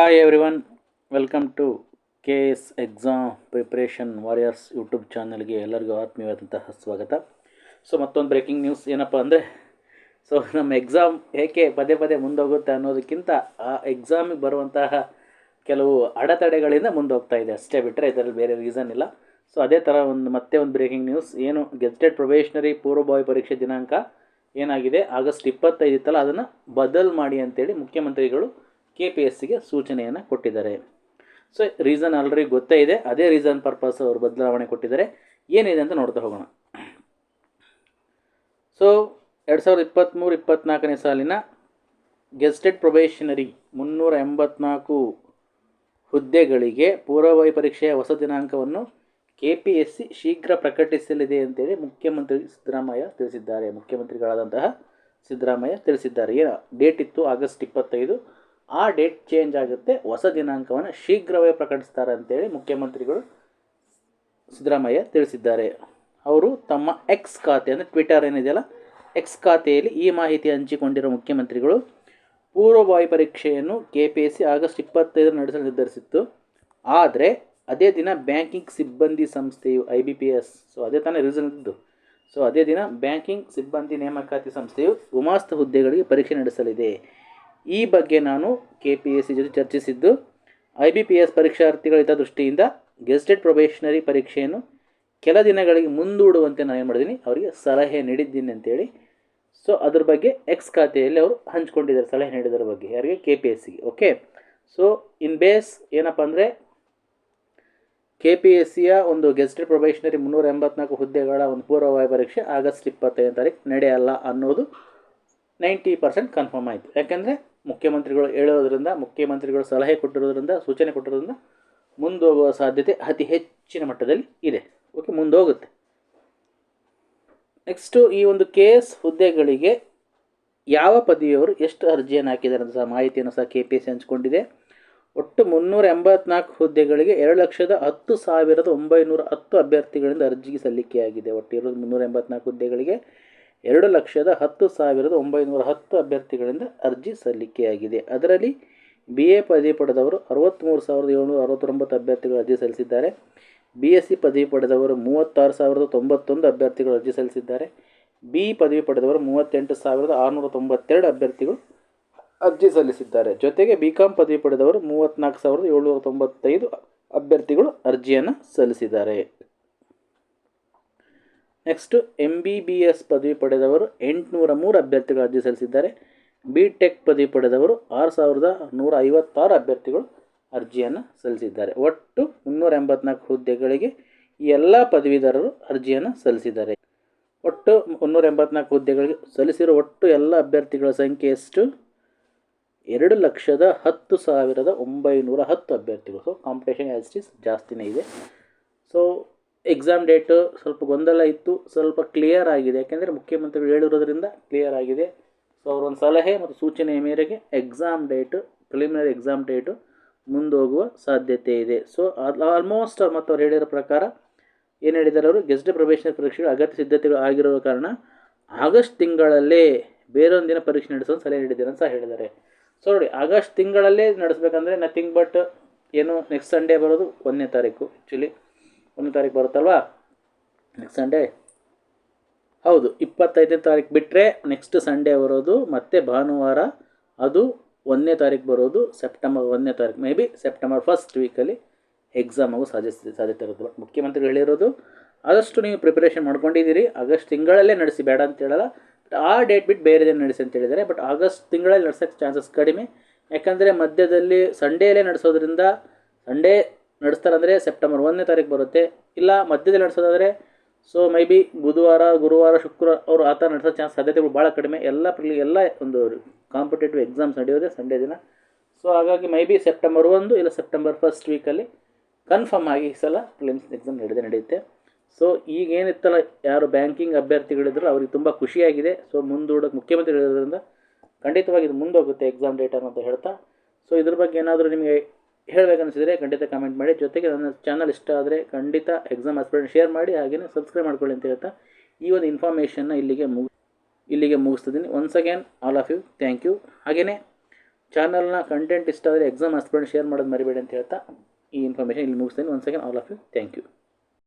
Hi everyone welcome to K S exam preparation warriors YouTube ಚಾನಲ್ಗೆ ಎಲ್ಲರಿಗೂ ಆತ್ಮೀಯವಾದಂತಹ ಸ್ವಾಗತ. So ಮತ್ತೊಂದು ಬ್ರೇಕಿಂಗ್ ನ್ಯೂಸ್ ಏನಪ್ಪ ಅಂದರೆ ಸೊ ನಮ್ಮ ಎಕ್ಸಾಮ್ ಏಕೆ ಪದೇ ಪದೇ ಮುಂದೋಗುತ್ತೆ ಅನ್ನೋದಕ್ಕಿಂತ ಆ ಎಕ್ಸಾಮಿಗೆ ಬರುವಂತಹ ಕೆಲವು ಅಡೆತಡೆಗಳಿಂದ ಮುಂದೋಗ್ತಾ ಇದೆ. ಅಷ್ಟೇ ಬಿಟ್ಟರೆ ಇದರಲ್ಲಿ ಬೇರೆ ರೀಸನ್ ಇಲ್ಲ. ಸೊ ಅದೇ ಥರ ಒಂದು, ಮತ್ತೆ ಒಂದು ಬ್ರೇಕಿಂಗ್ ನ್ಯೂಸ್ ಏನು ಗೆಸ್ಟೆಡ್ ಪ್ರೊಬೇಷನರಿ ಪೂರ್ವಭಾವಿ ಪರೀಕ್ಷೆ ದಿನಾಂಕ ಏನಾಗಿದೆ? ಆಗಸ್ಟ್ ಇಪ್ಪತ್ತೈದು ಇತ್ತಲ್ಲ, ಅದನ್ನು ಬದಲ್ ಮಾಡಿ ಅಂತೇಳಿ ಮುಖ್ಯಮಂತ್ರಿಗಳು ಕೆ ಪಿ ಎಸ್ ಸಿಗೆ ಸೂಚನೆಯನ್ನು ಕೊಟ್ಟಿದ್ದಾರೆ. ಸೊ ರೀಸನ್ ಆಲ್ರೆಡಿ ಗೊತ್ತೇ ಇದೆ. ಅದೇ ರೀಸನ್ ಪರ್ಪಸ್ ಅವರು ಬದಲಾವಣೆ ಕೊಟ್ಟಿದ್ದಾರೆ. ಏನಿದೆ ಅಂತ ನೋಡ್ತಾ ಹೋಗೋಣ. ಸೊ ಎರಡು ಸಾವಿರದ ಇಪ್ಪತ್ತ್ಮೂರು ಇಪ್ಪತ್ತ್ನಾಲ್ಕನೇ ಸಾಲಿನ ಗೆಸ್ಟೆಡ್ ಪ್ರೊಬೇಷನರಿ ಮುನ್ನೂರ ಎಂಬತ್ನಾಲ್ಕು ಹುದ್ದೆಗಳಿಗೆ ಪೂರ್ವಭಾವಿ ಪರೀಕ್ಷೆಯ ಹೊಸ ದಿನಾಂಕವನ್ನು ಕೆ ಪಿ ಎಸ್ ಸಿ ಶೀಘ್ರ ಪ್ರಕಟಿಸಲಿದೆ ಅಂತೇಳಿ ಮುಖ್ಯಮಂತ್ರಿ ಸಿದ್ದರಾಮಯ್ಯ ತಿಳಿಸಿದ್ದಾರೆ. ಮುಖ್ಯಮಂತ್ರಿಗಳಾದಂತಹ ಸಿದ್ದರಾಮಯ್ಯ ತಿಳಿಸಿದ್ದಾರೆ. ಏನು ಡೇಟ್ ಇತ್ತು, ಆಗಸ್ಟ್ ಇಪ್ಪತ್ತೈದು. ಆ ಡೇಟ್ ಚೇಂಜ್ ಆಗುತ್ತೆ. ಹೊಸ ದಿನಾಂಕವನ್ನು ಶೀಘ್ರವೇ ಪ್ರಕಟಿಸ್ತಾರೆ ಅಂತೇಳಿ ಮುಖ್ಯಮಂತ್ರಿಗಳು ಸಿದ್ದರಾಮಯ್ಯ ತಿಳಿಸಿದ್ದಾರೆ. ಅವರು ತಮ್ಮ ಎಕ್ಸ್ ಖಾತೆ ಅಂದರೆ ಟ್ವಿಟರ್ ಏನಿದೆಯಲ್ಲ ಎಕ್ಸ್ ಖಾತೆಯಲ್ಲಿ ಈ ಮಾಹಿತಿ ಹಂಚಿಕೊಂಡಿರೋ ಮುಖ್ಯಮಂತ್ರಿಗಳು ಪೂರ್ವಭಾವಿ ಪರೀಕ್ಷೆಯನ್ನು K P S C August ಇಪ್ಪತ್ತೈದರ ನಡೆಸಲು ನಿರ್ಧರಿಸಿತ್ತು. ಆದರೆ ಅದೇ ದಿನ ಬ್ಯಾಂಕಿಂಗ್ ಸಿಬ್ಬಂದಿ ಸಂಸ್ಥೆಯು I B P S so ಅದೇ ತಾನೇ ರೀಸನ್ ಇದ್ದು. ಸೊ ಅದೇ ದಿನ ಬ್ಯಾಂಕಿಂಗ್ ಸಿಬ್ಬಂದಿ ನೇಮಕಾತಿ ಸಂಸ್ಥೆಯು ಗುಮಾಸ್ತ ಹುದ್ದೆಗಳಿಗೆ ಪರೀಕ್ಷೆ ನಡೆಸಲಿದೆ. ಈ ಬಗ್ಗೆ ನಾನು ಕೆ ಪಿ ಎಸ್ ಸಿ ಜೊತೆ ಚರ್ಚಿಸಿದ್ದು ಐ ಬಿ ಪಿ ಎಸ್ ಪರೀಕ್ಷಾರ್ಥಿಗಳ ಹಿತದೃಷ್ಟಿಯಿಂದ ಗೆಸ್ಟೆಡ್ ಪ್ರೊಬೇಷನರಿ ಪರೀಕ್ಷೆಯನ್ನು ಕೆಲ ದಿನಗಳಿಗೆ ಮುಂದೂಡುವಂತೆ ನಾನು ಏನು ಮಾಡಿದ್ದೀನಿ, ಅವರಿಗೆ ಸಲಹೆ ನೀಡಿದ್ದೀನಿ ಅಂತೇಳಿ. ಸೊ ಅದ್ರ ಬಗ್ಗೆ ಎಕ್ಸ್ ಖಾತೆಯಲ್ಲಿ ಅವರು ಹಂಚ್ಕೊಂಡಿದ್ದಾರೆ, ಸಲಹೆ ನೀಡಿದರ ಬಗ್ಗೆ, ಯಾರಿಗೆ? ಕೆ ಪಿ ಎಸ್ ಸಿಗೆ ಓಕೆ ಸೊ ಇನ್ ಬೇಸ್ ಏನಪ್ಪ ಅಂದರೆ ಕೆ ಪಿ ಎಸ್ ಸಿಯ ಒಂದು ಗೆಸ್ಟೆಡ್ ಪ್ರೊಬೇಷನರಿ ಮುನ್ನೂರ ಎಂಬತ್ನಾಲ್ಕು ಹುದ್ದೆಗಳ ಒಂದು ಪೂರ್ವಭಾವಿ ಪರೀಕ್ಷೆ ಆಗಸ್ಟ್ ಇಪ್ಪತ್ತೈದನೇ ತಾರೀಕು ನಡೆಯಲ್ಲ ಅನ್ನೋದು ನೈಂಟಿ ಪರ್ಸೆಂಟ್ ಕನ್ಫರ್ಮ್ ಆಯಿತು. ಯಾಕೆಂದರೆ ಮುಖ್ಯಮಂತ್ರಿಗಳು ಹೇಳೋದ್ರಿಂದ, ಮುಖ್ಯಮಂತ್ರಿಗಳು ಸಲಹೆ ಕೊಟ್ಟಿರೋದ್ರಿಂದ, ಸೂಚನೆ ಕೊಟ್ಟಿರೋದ್ರಿಂದ ಮುಂದೋಗುವ ಸಾಧ್ಯತೆ ಅತಿ ಹೆಚ್ಚಿನ ಮಟ್ಟದಲ್ಲಿ ಇದೆ. ಓಕೆ ಮುಂದೋಗುತ್ತೆ. ನೆಕ್ಸ್ಟು ಈ ಒಂದು ಕೆ ಎಸ್ ಹುದ್ದೆಗಳಿಗೆ ಯಾವ ಪದವಿಯವರು ಎಷ್ಟು ಅರ್ಜಿಯನ್ನು ಹಾಕಿದ್ದಾರೆ ಅಂತ ಸಹ ಮಾಹಿತಿಯನ್ನು ಸಹ ಕೆ ಪಿ ಎಸ್ ಹಂಚಿಕೊಂಡಿದೆ. ಒಟ್ಟು ಮುನ್ನೂರ ಎಂಬತ್ನಾಲ್ಕು ಹುದ್ದೆಗಳಿಗೆ ಎರಡು ಲಕ್ಷದ ಹತ್ತು ಸಾವಿರದ ಒಂಬೈನೂರ ಹತ್ತು ಅಭ್ಯರ್ಥಿಗಳಿಂದ ಅರ್ಜಿಗೆ ಸಲ್ಲಿಕೆಯಾಗಿದೆ. ಒಟ್ಟು ಇರೋದು ಮುನ್ನೂರ ಎಂಬತ್ನಾಲ್ಕು ಹುದ್ದೆಗಳಿಗೆ ಎರಡು ಲಕ್ಷದ ಹತ್ತು ಸಾವಿರದ ಒಂಬೈನೂರ ಹತ್ತು ಅಭ್ಯರ್ಥಿಗಳಿಂದ ಅರ್ಜಿ ಸಲ್ಲಿಕೆಯಾಗಿದೆ. ಅದರಲ್ಲಿ ಬಿ ಎ ಪದವಿ ಪಡೆದವರು ಅರವತ್ತ್ಮೂರು ಸಾವಿರದ ಏಳ್ನೂರ ಅರವತ್ತೊಂಬತ್ತು ಅಭ್ಯರ್ಥಿಗಳು ಅರ್ಜಿ ಸಲ್ಲಿಸಿದ್ದಾರೆ. ಬಿ ಎಸ್ ಸಿ ಪದವಿ ಪಡೆದವರು ಮೂವತ್ತಾರು ಸಾವಿರದ ತೊಂಬತ್ತೊಂದು ಅಭ್ಯರ್ಥಿಗಳು ಅರ್ಜಿ ಸಲ್ಲಿಸಿದ್ದಾರೆ. ಬಿ ಪದವಿ ಪಡೆದವರು ಮೂವತ್ತೆಂಟು ಸಾವಿರದ ಆರುನೂರ ತೊಂಬತ್ತೆರಡು ಅಭ್ಯರ್ಥಿಗಳು ಅರ್ಜಿ ಸಲ್ಲಿಸಿದ್ದಾರೆ. ಜೊತೆಗೆ ಬಿ ಕಾಮ್ ಪದವಿ ಪಡೆದವರು ಮೂವತ್ತ್ನಾಲ್ಕು ಸಾವಿರದ ಏಳ್ನೂರ ತೊಂಬತ್ತೈದು ಅಭ್ಯರ್ಥಿಗಳು ಅರ್ಜಿಯನ್ನು ಸಲ್ಲಿಸಿದ್ದಾರೆ. Next M B B S ಪದವಿ ಪಡೆದವರು ಎಂಟುನೂರ ಮೂರು ಅಭ್ಯರ್ಥಿಗಳು ಅರ್ಜಿ ಸಲ್ಲಿಸಿದ್ದಾರೆ. ಬಿ ಟೆಕ್ ಪದವಿ ಪಡೆದವರು ಆರು ಸಾವಿರದ ನೂರ ಐವತ್ತಾರು ಅಭ್ಯರ್ಥಿಗಳು ಅರ್ಜಿಯನ್ನು ಸಲ್ಲಿಸಿದ್ದಾರೆ. ಒಟ್ಟು ಮುನ್ನೂರ ಎಂಬತ್ನಾಲ್ಕು ಹುದ್ದೆಗಳಿಗೆ ಈ ಎಲ್ಲ ಪದವೀಧರರು ಅರ್ಜಿಯನ್ನು ಸಲ್ಲಿಸಿದ್ದಾರೆ. ಒಟ್ಟು ಮುನ್ನೂರ ಎಂಬತ್ನಾಲ್ಕು ಹುದ್ದೆಗಳಿಗೆ ಸಲ್ಲಿಸಿರೋ ಒಟ್ಟು ಎಲ್ಲ ಅಭ್ಯರ್ಥಿಗಳ ಸಂಖ್ಯೆ ಎಷ್ಟು? ಎರಡು ಲಕ್ಷದ ಹತ್ತು ಸಾವಿರದ ಒಂಬೈನೂರ ಹತ್ತು ಅಭ್ಯರ್ಥಿಗಳು. ಸೊ ಕಾಂಪಿಟೇಷನ್ ಇಸ್ ಜಾಸ್ತಿನೇ ಇದೆ. ಸೊ ಎಕ್ಸಾಮ್ ಡೇಟು ಸ್ವಲ್ಪ ಗೊಂದಲ ಇತ್ತು, ಸ್ವಲ್ಪ ಕ್ಲಿಯರ್ ಆಗಿದೆ. ಯಾಕೆಂದರೆ ಮುಖ್ಯಮಂತ್ರಿಗಳು ಹೇಳಿರೋದ್ರಿಂದ ಕ್ಲಿಯರ್ ಆಗಿದೆ. ಸೊ ಅವರೊಂದು ಸಲಹೆ ಮತ್ತು ಸೂಚನೆಯ ಮೇರೆಗೆ exam date preliminary exam date ಮುಂದೋಗುವ ಸಾಧ್ಯತೆ ಇದೆ. ಸೊ ಆಲ್ಮೋಸ್ಟ್ ಮತ್ತು ಅವ್ರು ಹೇಳಿರೋ ಪ್ರಕಾರ ಏನು ಹೇಳಿದ್ದಾರೆ ಅವರು? ಗೆಸ್ಟ್ ಪ್ರವೇಶನ ಪರೀಕ್ಷೆಗಳು ಅಗತ್ಯ ಸಿದ್ಧತೆಗಳು ಆಗಿರೋ ಕಾರಣ ಆಗಸ್ಟ್ ತಿಂಗಳಲ್ಲೇ ಬೇರೊಂದಿನ ಪರೀಕ್ಷೆ ನಡೆಸೋದು ಸಲಹೆ ನೀಡಿದ್ದಾರೆ ಅಂತ ಹೇಳಿದ್ದಾರೆ. ಸೊ ನೋಡಿ, ಆಗಸ್ಟ್ ತಿಂಗಳಲ್ಲೇ ನಡೆಸಬೇಕಂದ್ರೆ ನಥಿಂಗ್ ಬಟ್ ಏನು ನೆಕ್ಸ್ಟ್ ಸಂಡೇ ಬರೋದು ಒಂದನೇ ತಾರೀಕು ಆ್ಯಕ್ಚುಲಿ ಒಂದನೇ ತಾರೀಕು ಬರುತ್ತಲ್ವಾ? ನೆಕ್ಸ್ಟ್ ಸಂಡೇ ಹೌದು, ಇಪ್ಪತ್ತೈದನೇ ತಾರೀಕು ಬಿಟ್ಟರೆ ನೆಕ್ಸ್ಟ್ ಸಂಡೇ ಬರೋದು ಮತ್ತು ಭಾನುವಾರ, ಅದು ಒಂದನೇ ತಾರೀಕು ಬರೋದು ಸೆಪ್ಟೆಂಬರ್ ಒಂದನೇ ತಾರೀಕು. ಮೇ ಬಿ ಸೆಪ್ಟೆಂಬರ್ ಫಸ್ಟ್ ವೀಕಲ್ಲಿ ಎಕ್ಸಾಮ್ ಆಗೋ ಸಾಧ್ಯತೆ ಸಾಧ್ಯತೆ ಬಟ್ ಮುಖ್ಯಮಂತ್ರಿಗಳು ಹೇಳಿರೋದು, ಆದಷ್ಟು ನೀವು ಪ್ರಿಪರೇಷನ್ ಮಾಡ್ಕೊಂಡಿದ್ದೀರಿ. ಆಗಸ್ಟ್ ತಿಂಗಳಲ್ಲೇ ನಡೆಸಿ, ಬೇಡ ಅಂತ ಹೇಳಲ್ಲ. ಬಟ್ ಆ ಡೇಟ್ ಬಿಟ್ಟು ಬೇರೆ ದಿನ ನಡೆಸಿ ಅಂತ ಹೇಳಿದ್ದಾರೆ. ಬಟ್ ಆಗಸ್ಟ್ ತಿಂಗಳಲ್ಲಿ ನಡೆಸೋಕ್ಕೆ ಚಾನ್ಸಸ್ ಕಡಿಮೆ. ಯಾಕಂದರೆ ಮಧ್ಯದಲ್ಲಿ ಸಂಡೇಲೇ ನಡೆಸೋದ್ರಿಂದ ಸಂಡೇ ನಡೆಸ್ತಾರಂದರೆ ಸೆಪ್ಟೆಂಬರ್ ಒಂದನೇ ತಾರೀಕು ಬರುತ್ತೆ. ಇಲ್ಲ, ಮಧ್ಯದಲ್ಲಿ ನಡೆಸೋದಾದರೆ ಸೊ ಮೇ ಬಿ ಬುಧವಾರ, ಗುರುವಾರ, ಶುಕ್ರವಾರ ಅವರು ಆ ಥರ ನಡೆಸೋ ಚಾನ್ಸ್ ಸಾಧ್ಯತೆಗಳು ಭಾಳ ಕಡಿಮೆ. ಎಲ್ಲ ಎಲ್ಲ ಒಂದು ಕಾಂಪಿಟೇಟಿವ್ ಎಕ್ಸಾಮ್ಸ್ ನಡೆಯೋದೆ ಸಂಡೇ ದಿನ. ಸೊ ಹಾಗಾಗಿ ಮೇ ಬಿ ಸೆಪ್ಟೆಂಬರ್ ಒಂದು ಇಲ್ಲ ಸೆಪ್ಟೆಂಬರ್ ಫಸ್ಟ್ ವೀಕಲ್ಲಿ ಕನ್ಫರ್ಮ್ ಆಗಿ ಈ ಸಲ ಪ್ರಿಲಿಮ್ಸ್ ಎಕ್ಸಾಮ್ ನಡೆದೇ ನಡೆಯುತ್ತೆ. ಸೊ ಈಗ ಏನಿತ್ತಲ್ಲ, ಯಾರು ಬ್ಯಾಂಕಿಂಗ್ ಅಭ್ಯರ್ಥಿಗಳಿದ್ರು ಅವ್ರಿಗೆ ತುಂಬ ಖುಷಿಯಾಗಿದೆ. ಸೊ ಮುಂದೂಡೋಕೆ ಮುಖ್ಯಮಂತ್ರಿ ಹೇಳೋದ್ರಿಂದ ಖಂಡಿತವಾಗಿ ಇದು ಮುಂದೋಗುತ್ತೆ ಎಕ್ಸಾಮ್ ಡೇಟನ್ನು ಅಂತ ಹೇಳ್ತಾ. ಸೊ ಇದ್ರ ಬಗ್ಗೆ ಏನಾದರೂ ನಿಮಗೆ ಹೇಳಬೇಕನ್ನಿಸಿದರೆ ಖಂಡಿತ ಕಮೆಂಟ್ ಮಾಡಿ. ಜೊತೆಗೆ ನನ್ನ ಚಾನಲ್ ಇಷ್ಟ ಆದರೆ ಖಂಡಿತ ಎಕ್ಸಾಮ್ ಆಸ್ಪಿರೆಂಟ್ ಶೇರ್ ಮಾಡಿ ಹಾಗೆಯೇ ಸಬ್ಸ್ಕ್ರೈಬ್ ಮಾಡ್ಕೊಳ್ಳಿ ಅಂತ ಹೇಳ್ತಾ ಈ ಒಂದು ಇನ್ಫಾರ್ಮೇಷನ್ನ ಇಲ್ಲಿಗೆ ಮುಗಿ, ಇಲ್ಲಿಗೆ ಮುಗಿಸ್ತಿದ್ದೀನಿ. Once again all of you thank you ಹಾಗೆಯೇ ಚಾನಲ್ನ ಕಂಟೆಂಟ್ ಇಷ್ಟ ಆದರೆ ಎಕ್ಸಾಮ್ ಆಸ್ಪಿರೆಂಟ್ ಶೇರ್ ಮಾಡೋದು ಮರಿಬೇಡಿ ಅಂತ ಹೇಳ್ತಾ ಈ ಇನ್ಫಾರ್ಮೇಷನ್ ಇಲ್ಲಿ ಮುಗಿಸ್ತೀನಿ. Once again all of you thank you